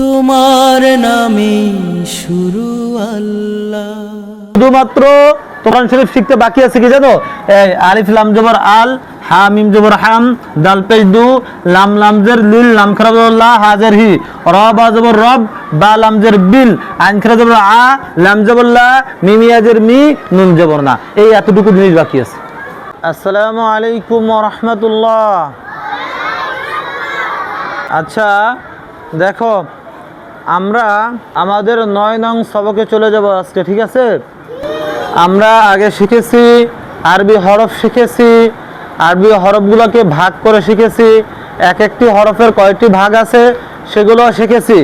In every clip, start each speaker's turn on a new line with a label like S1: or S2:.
S1: তোমার নামে শুরু আল্লাহ।
S2: শুধুমাত্র কোরআন শরীফ শিখতে বাকি আছে কি জানো? এই আলিফ লাম জবর আল হা মিম জবর হাম দাল পেজ দু লাম লামজের লিল লাম খরাবুল্লাহ হাজের হি র বা জবর রব বা লামজের বিল আইন খরা জবর আ লাম জবরল্লাহ মিমিয়াজের মি নুন জবর না। এই এতটুকু জিনিস বাকি আছে। আসসালামু আলাইকুম রহমতুল্লাহ। আচ্ছা দেখো আমরা আমাদের নয় নং সবকে চলে যাব আজকে ঠিক আছে? আমরা আগে শিখেছি আরবি হরফ শিখেছি আরবি হরফগুলোকে ভাগ করে শিখেছি। এক একটি হরফের কয়েকটি ভাগ আছে সেগুলো শিখেছি।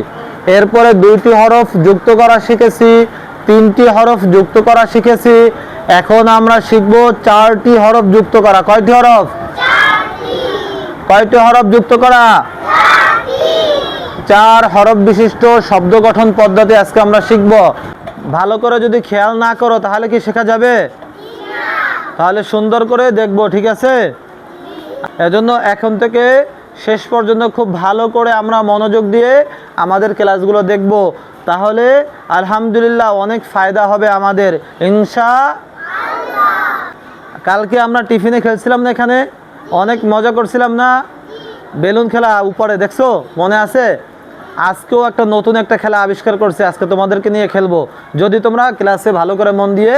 S2: এরপরে দুইটি হরফ যুক্ত করা শিখেছি তিনটি হরফ যুক্ত করা শিখেছি। এখন আমরা শিখব চারটি হরফ যুক্ত করা। কয়টি হরফ? কয়টি হরফ যুক্ত করা? চার হরফ বিশিষ্ট শব্দ গঠন পদ্ধতি আজকে আমরা শিখব। ভালো করে যদি খেয়াল না করো, তাহলে কি শেখা যাবে? তাহলে সুন্দর করে দেখব, ঠিক আছে? এজন্য এখন থেকে শেষ পর্যন্ত খুব ভালো করে আমরা মনোযোগ দিয়ে আমাদের ক্লাসগুলো দেখব। তাহলে আলহামদুলিল্লাহ অনেক ফায়দা হবে আমাদের, ইনশা কালকে আমরা টিফিনে খেলছিলাম না এখানে? অনেক মজা করছিলাম না? বেলুন খেলা উপরে, দেখছ? মনে আছে? আজকেও একটা নতুন একটা খেলা আবিষ্কার করছে। আজকে তোমাদেরকে নিয়ে খেলব। যদি তোমরা ক্লাসে ভালো করে মন দিয়ে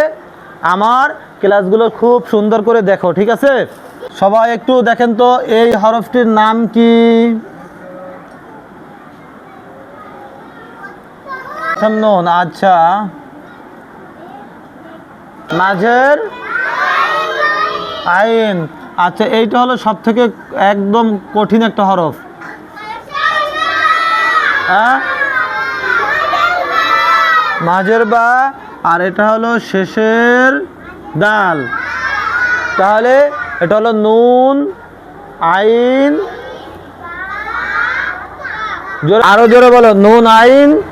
S2: আমার ক্লাসগুলো খুব সুন্দর করে দেখো, ঠিক আছে? সবাই একটু দেখেন তো, এই হরফটির নাম কি? আচ্ছা। মাঝের আইন। আচ্ছা এইটা হলো সব থেকে একদম কঠিন একটা হরফ। হ্যাঁ? মাঝের বা, আর এটা হলো শেষের ডাল। তাহলে এটা হলো নুন, আইন। জোরে- আরও জোরে বলো, নুন, আইন।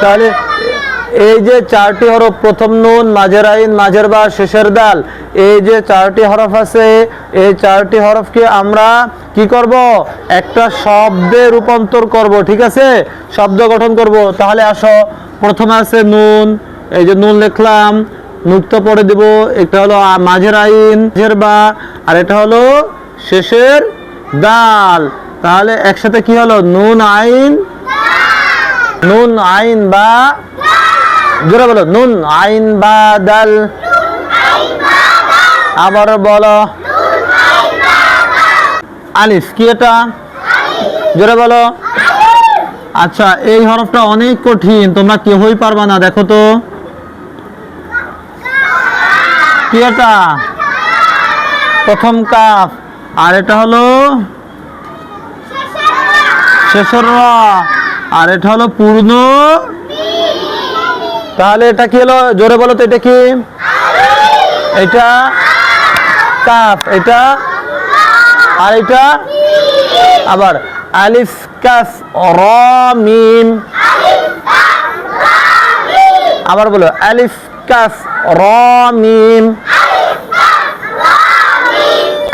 S2: তাহলে এই যে চারটি হরফ, প্রথম নুন, মাঝের আইন, মাঝের বা শেষের দাল, এই যে চারটি হরফ আছে, এই চারটি হরফকে আমরা কি করব? একটা শব্দে রূপান্তর করব, ঠিক আছে? শব্দ গঠন করব। তাহলে আসো, প্রথমে আছে নুন, এই যে নুন লিখলাম মুক্ত পড়ে দেব, একটা হলো মাঝের আইন, মাঝের বা, আর এটা হলো শেষের দাল। তাহলে একসাথে কি হলো? নুন, আইন নুন, আইন বা জোরে বলো, নুন, আইন বা দাল আবার বলো। আলিফ, কি এটা? জোরে বলো। আচ্ছা এই হরফটা অনেক কঠিন, তোমরা কেউই পারবা না, দেখো তো। কি এটা? প্রথম কাফ। আর এটা হলো শেষের আর এটা হলো পূর্ণ তাহলে এটা কি হলো? জোরে বলো তো, এটা কি? এটা কাফ, এটা আর এটা আবার আলিফ কাফ, র, মিম। আবার বলো, আলিফ কাফ, র, মিম।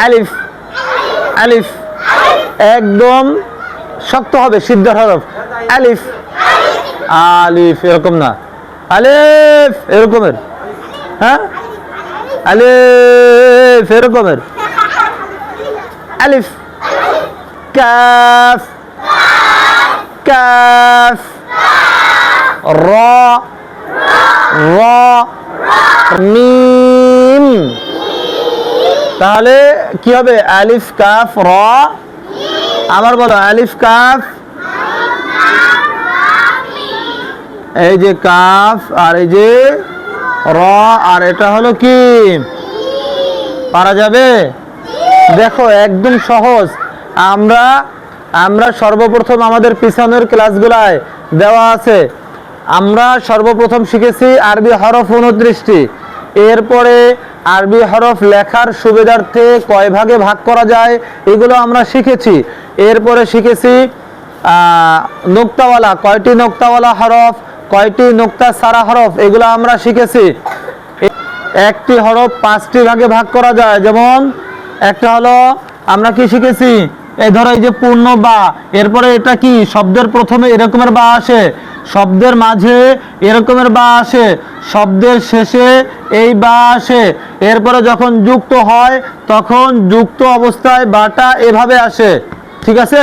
S2: আলিফ আলিফ, একদম শক্ত হবে, সিদ্ধ হরফ। আলিফ আলিফ, এরকম না। আলিফ, এরকমের। হ্যাঁ? আলিফ, এরকমের। আলিফ। কাফ। কাফ। র। র। মিম। তাহলে কি হবে? আলিফ, কাফ, র। আবার বলো, আলিফ, কাফ। এই যে কাফ আর এই যে র, আর এটা হলো কি? পারা যাবে? দেখো, একদম সহজ। আমরা আমরা সর্বপ্রথম আমাদের পিছনের ক্লাসগুলায় দেওয়া আছে। আমরা সর্বপ্রথম শিখেছি আরবি হরফ উনত্রিশটি। এরপরে আরবি হরফ লেখার সুবিধার্থে কয় ভাগে ভাগ করা যায়, এগুলো আমরা শিখেছি। এরপরে শিখেছি নোক্তাওয়ালা, কয়টি নোক্তাওয়ালা হরফ? কয়টি নোক্তা, সারা হরফ, এগুলো আমরা শিখেছি। একটি হরফ পাঁচটি ভাগে ভাগ করা যায়। যেমন, একটা হলো, আমরা কি শিখেছি? এই ধরো এই যে পূর্ণ বা, এরপরে এটা কি? শব্দের প্রথমে এরকমের বা আসে। শব্দের মাঝে এরকমের বা আসে। শব্দের শেষে এই বা আসে। এরপরে যখন যুক্ত হয়, তখন যুক্ত অবস্থায় বাটা এভাবে আসে। ঠিক আছে?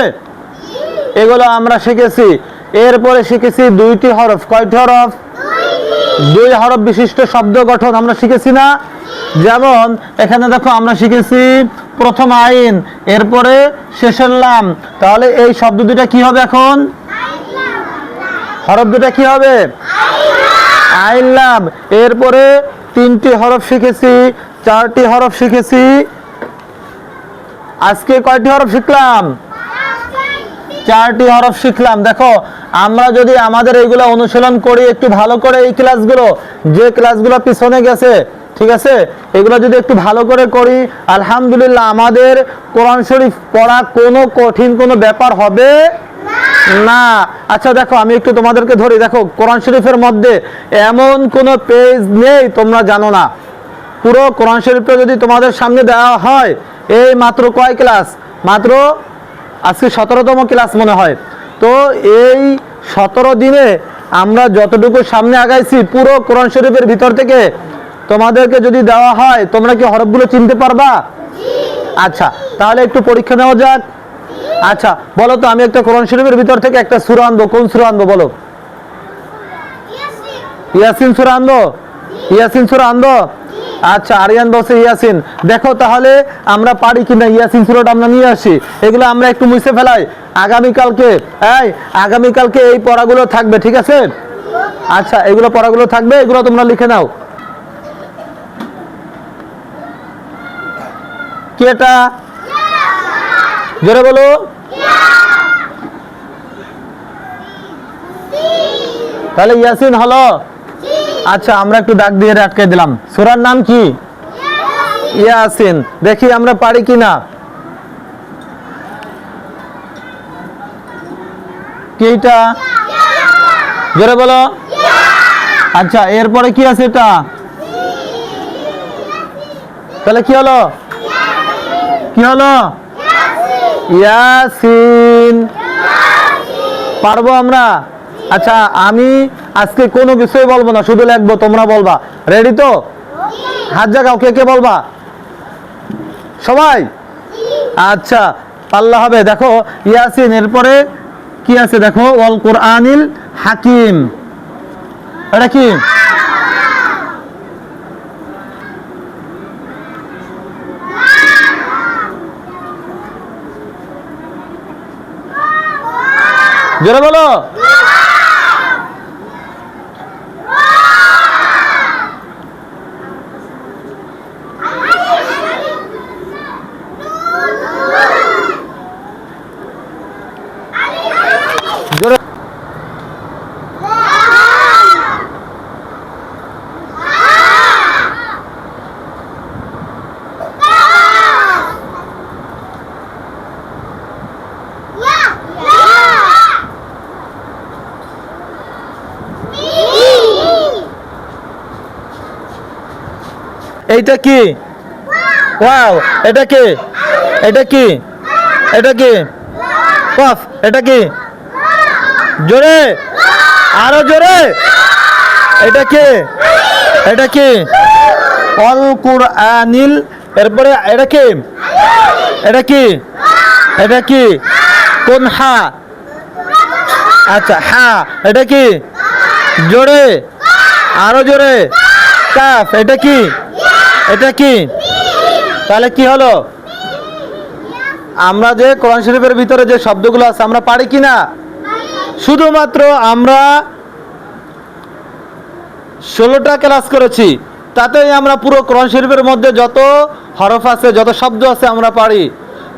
S2: এগুলো আমরা শিখেছি। এরপরে শিখেছি দুইটি হরফ। কয়টি হরফ? দুই হরফ বিশিষ্ট শব্দ গঠন আমরা শিখেছি না। যেমন, এখানে দেখো আমরা শিখেছি প্রথম আইন, এরপরে শেষের লাম। তাহলে এই শব্দ দুটা কি হবে এখন? হরফ দুটা কি হবে? আইন লাম। এরপরে তিনটি হরফ শিখেছি, চারটি হরফ শিখেছি। আজকে কয়টি হরফ শিখলাম? চারটি হরফ শিখলাম। দেখো আমরা যদি আমাদের এইগুলো অনুশীলন করি, একটু ভালো করে এই ক্লাসগুলো যে ক্লাসগুলো পিছনে গেছে, ঠিক আছে? এগুলো যদি একটু ভালো করে করি, আলহামদুলিল্লাহ আমাদের কোরআন শরীফ পড়া কোনো কঠিন কোনো ব্যাপার হবে না। আচ্ছা দেখো, আমি একটু তোমাদেরকে ধরি। দেখো, কোরআন শরীফের মধ্যে এমন কোনো পেজ নেই তোমরা জানো না। পুরো কোরআন শরীফটা যদি তোমাদের সামনে দেওয়া হয়, এই মাত্র কয় ক্লাস মাত্র আজকে সতেরোতম ক্লাস মনে হয়। তো এই সতেরো দিনে আমরা যতটুকু সামনে আগাইছি, পুরো কোরআন শরীফের ভিতর থেকে তোমাদেরকে যদি দেওয়া হয়, তোমরা কি হরফগুলো চিনতে পারবা? আচ্ছা তাহলে একটু পরীক্ষা নেওয়া যাক। আচ্ছা বলো তো, আমি একটা কোরআন শরীফের ভিতর থেকে একটা সুরা আনব। কোন সুরা আনব, বলো? ইয়াসিন সুরা আনব? ইয়াসিন সুরা আনব? আচ্ছা আরিয়ান বসে ইয়াসিন। দেখো তাহলে আমরা পারি কিনা? ইয়াসিন সুরাটা আমরা নিয়ে আসি। এগুলো আমরা একটু মুছে ফেলাই। আগামীকালকে, এই আগামীকালকে এই পড়াগুলো থাকবে, ঠিক আছে? আচ্ছা এগুলো পড়াগুলো থাকবে, এগুলো তোমরা লিখে নাও। কি এটা? জোরে বলো। তাহলে ইয়াসিন, হলো? আচ্ছা আমরা একটু ডাক দিয়ে আটকে দিলাম। সুরার নাম কি? ইয়াসিন। দেখি আমরা পারি কি না কি জোরে বলো। আচ্ছা এরপরে কি আছে এটা? তাহলে কি হলো? কি হলো? ইয়াসিন। পারব আমরা? আচ্ছা আমি আজকে কোনো কিছুই বলব না, শুধু লিখব, তোমরা বলবা। রেডি তো? হাত জাগাও, কে কে বলবা? সবাই? আচ্ছা পাল্লা হবে। দেখো, ইয়াসিন, এরপরে কি আছে? দেখো অল কোরআনিল হাকিম। এটা কি? জোরে বলো। এইটা কি ওয়াও এটা কি এটা কি এটা কি কফ এটা কি জোরে আরও জোরে এটা কি এটা কি অল কুরআনিল এরপরে এটা কি এটা কি এটা কি কোন হা আচ্ছা হা এটা কি জোরে আরও জোরে কাফ এটা কি এটা কি? তাহলে কি হলো? আমরা যে কোরআন শরীফের ভিতরে যে শব্দগুলো আছে, আমরা পারি কি না? শুধুমাত্র আমরা ষোলোটা ক্লাস করেছি, তাতেই আমরা পুরো কোরআন শরীফের মধ্যে যত হরফ আছে, যত শব্দ আছে আমরা পারি।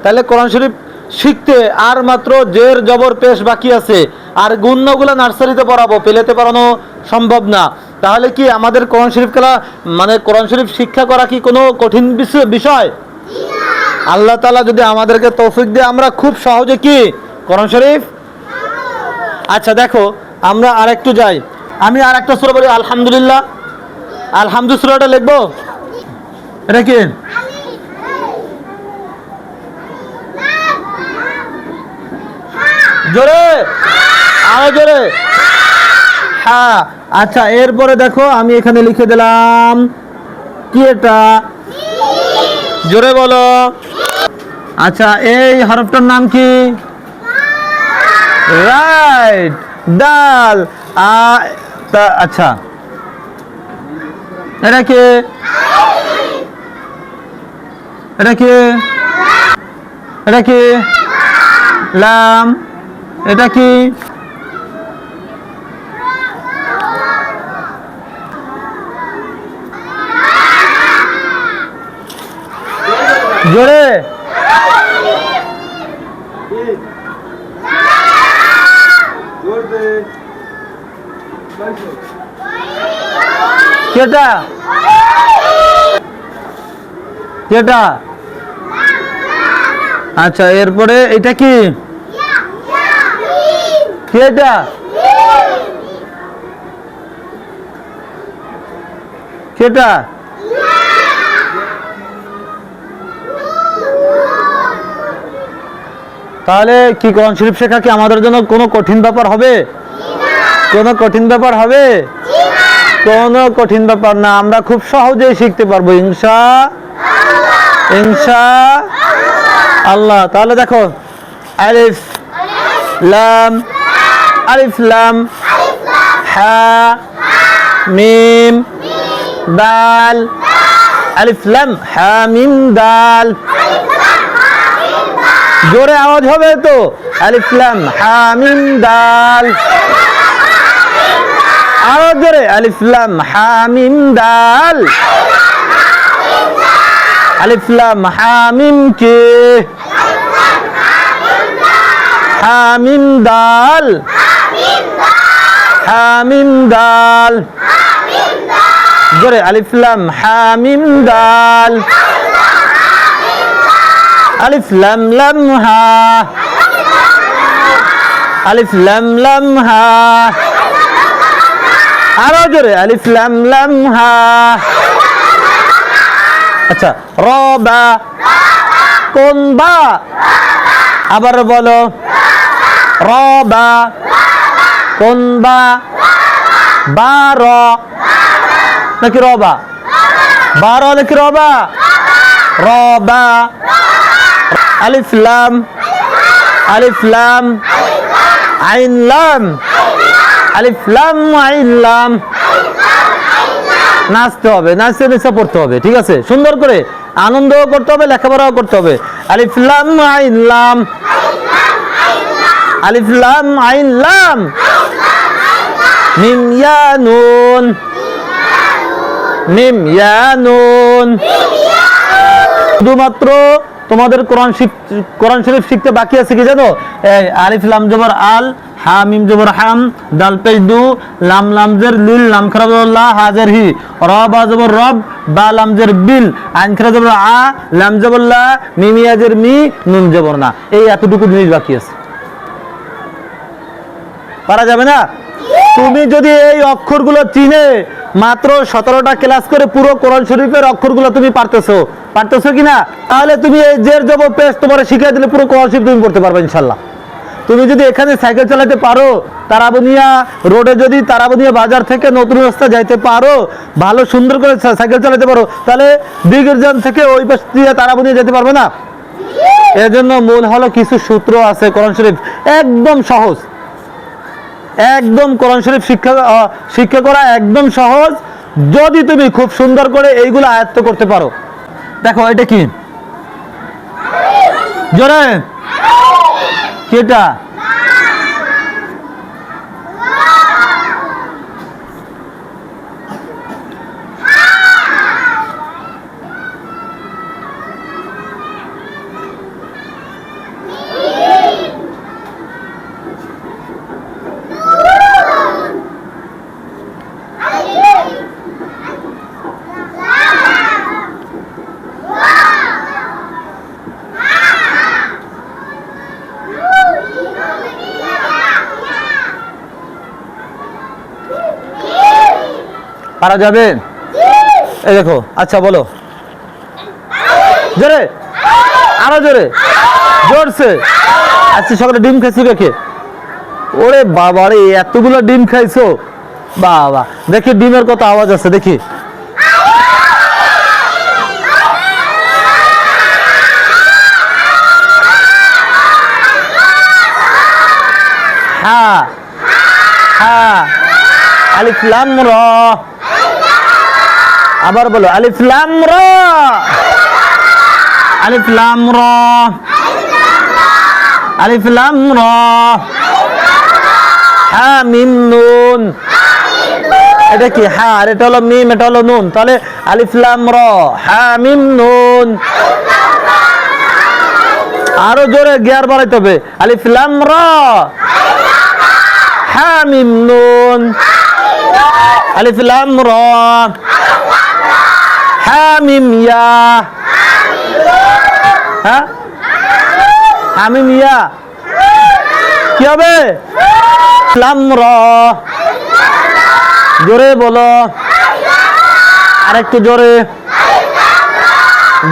S2: তাহলে কোরআন শরীফ শিখতে আর মাত্র জের জবর পেশ বাকি আছে, আর গুণ্যগুলো নার্সারিতে পড়াবো, পেলেতে পড়ানো সম্ভব না। তাহলে কি আমাদের কোরআন শরীফ খেলা মানে কোরআন শরীফ শিক্ষা করা কি কোনো কঠিন বিষয়? আল্লাহ তালা যদি আমাদেরকে তৌফিক দিয়ে, আমরা খুব সহজে কি কোরআন শরীফ? আচ্ছা দেখো, আমরা আর একটু যাই। আমি আর একটা সুরা বলি আলহামদুলিল্লাহ। আলহামদু সুরাটা লিখব? এটা কি? জোরে? আরও জোরে? হ্যাঁ আচ্ছা এরপরে দেখো, আমি এখানে লিখে দিলাম, কি এটা? জোরে বলো। আচ্ছা এই হরফটার নাম কি? রাইট ডাল আচ্ছা। এটা কি? এটা কি? এটা কি? লাম, এটা কি? জোরে। কেটা? কেটা? আচ্ছা এরপরে এটা কি? কেটা? কেটা? তাহলে কি কোরআন শরীফ শেখা কি আমাদের জন্য কোনো কঠিন ব্যাপার হবে? কোনো কঠিন ব্যাপার হবে? কোনো কঠিন ব্যাপার না, আমরা খুব সহজেই শিখতে পারব, ইনশা ইনশা আল্লাহ। তাহলে দেখো, আলিফ, লাম আলিফ, লাম, হা, মিম, দাল, আলিফ, লাম, হা, মিম, দাল। জোরে আওয়াজ হবে তো। আলিফ লাম হা দাল। আরও জোরে, আলিফ লাম হা দাল। আলিফ লাম হা কে? হা মিম দাল। হা মিম দাল। জোরে, আলিফ লাম হা মিম দাল। আলিফ লাম লাম হা। আলিফ লাম লাম হা। আরও জোরে, আলিফ লাম লাম হা। আচ্ছা র, বা। কোন বা? আবার বলো। র, বা। কোন বা? বার নাকি রবা বার নাকি রবা রবা আলিফ লাম আলিফ লাম, আইন লাম, আলিফ লাম আইন লাম। নাচতে হবে, নাচতে নেচে পড়তে হবে, ঠিক আছে? সুন্দর করে আনন্দও করতে হবে, লেখাপড়াও করতে হবে। আলিফ লাম আইন লাম। আলিফ লাম আইন লাম। মিম ইয়া নুন। মিম ইয়া নুন। শুধুমাত্র তোমাদের কোরআন কোরআন শরীফ শিখতে বাকি আছে কি জানো? আরিফ লাম, জবর, আল, হা, মিম, জবর, হাম, দাল পেজ দু, লাম লামজের লিল, লাম খারাপ লা হাজার হি, র, বা, জবর, রব, বা লামজের বিল, আইন খারাপ জবর, আ, লাম, জবর, লা ইয়াজের মি, নুন, জবর, না। এই এতটুকু জিনিস বাকি আছে। পারা যাবে না? তুমি যদি এই অক্ষরগুলো চিনে মাত্র সতেরোটা ক্লাস করে পুরো কোরআন শরীফের অক্ষরগুলো তুমি পারতেছো। পারতেছো কি না তাহলে তুমি এই জের জব পেস তোমার শিখিয়ে দিলে পুরো কোরআন শরীফ তুমি পড়তে পারবে ইনশাল্লাহ তুমি যদি এখানে সাইকেল চালাতে পারো, তারাবনিয়া রোডে যদি তারাবনিয়া বাজার থেকে নতুন রাস্তা যাইতে পারো, ভালো সুন্দর করে সাইকেল চালাতে পারো, তাহলে বিগিরজান থেকে ওই পাশ দিয়ে তারাবনিয়া যেতে পারবে না? এর জন্য মূল হলো কিছু সূত্র আছে কোরআন শরীফ। একদম সহজ। একদম কোরআন শরীফ শিক্ষা শিক্ষা করা একদম সহজ। যদি তুমি খুব সুন্দর করে এইগুলো আয়ত্ত করতে পারো। দেখো, এটা কি? জোরে? কেটা? পারা যাবে? এই দেখো আচ্ছা বলো। জোরে? আরও জোরে? জোরছে আজকে সকালে ডিম খেয়েছি রেখে ওরে বাবা রে, এতগুলো ডিম খাইছো। বাবা, দেখি ডিমের কত আওয়াজ আছে, দেখি। হ্যাঁ হ্যাঁ আলিফ লাম আবার বলো, আলিফ লাম র। আলিফ লাম র। আলিফ লাম র। হ্যাঁ মিম নুন। এটা কি? হ্যাঁ আর এটা হলো মিম, এটা হলো নুন। তাহলে আলিফ লাম র হ্যাঁ মিম নুন। আরও জোরে গিয়ার বাড়াইতে হবে। আলিফ লাম র। হ্যাঁ মিম নুন। আলিফ লাম র। হ্যাঁ মিম ইয়া। হ্যাঁ? হ্যাঁ মিম ইয়া। কি হবে? লাম র জোরে বলো। আরেকটু জোরে।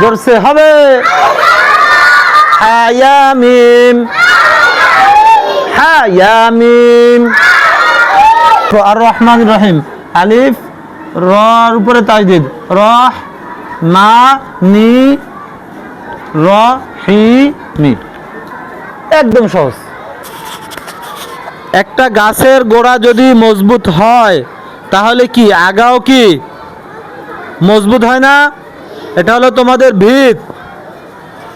S2: জোরসে হবে। হ্যাঁ ইয়া মিম হ্যাঁ ইয়া তো আর রহমান রহিম। আলিফ। রর উপরে তাজদিদ। রহ, মা, নি, র, হি মি একদম সহজ। একটা গাছের গোড়া যদি মজবুত হয়, তাহলে কি আগাও কি? মজবুত হয় না? এটা হলো তোমাদের ভিত।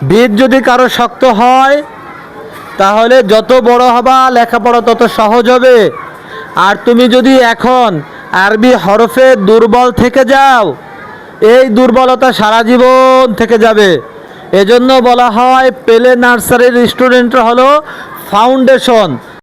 S2: ভিত যদি কারও শক্ত হয়, তাহলে যত বড় হবা, লেখাপড়া তত সহজ হবে। আর তুমি যদি এখন আরবি হরফে দুর্বল থেকে যাও। এই দুর্বলতা সারা জীবন থেকে যাবে। এজন্য বলা হয়, পেলে নার্সারির স্টুডেন্টরা হলো ফাউন্ডেশন।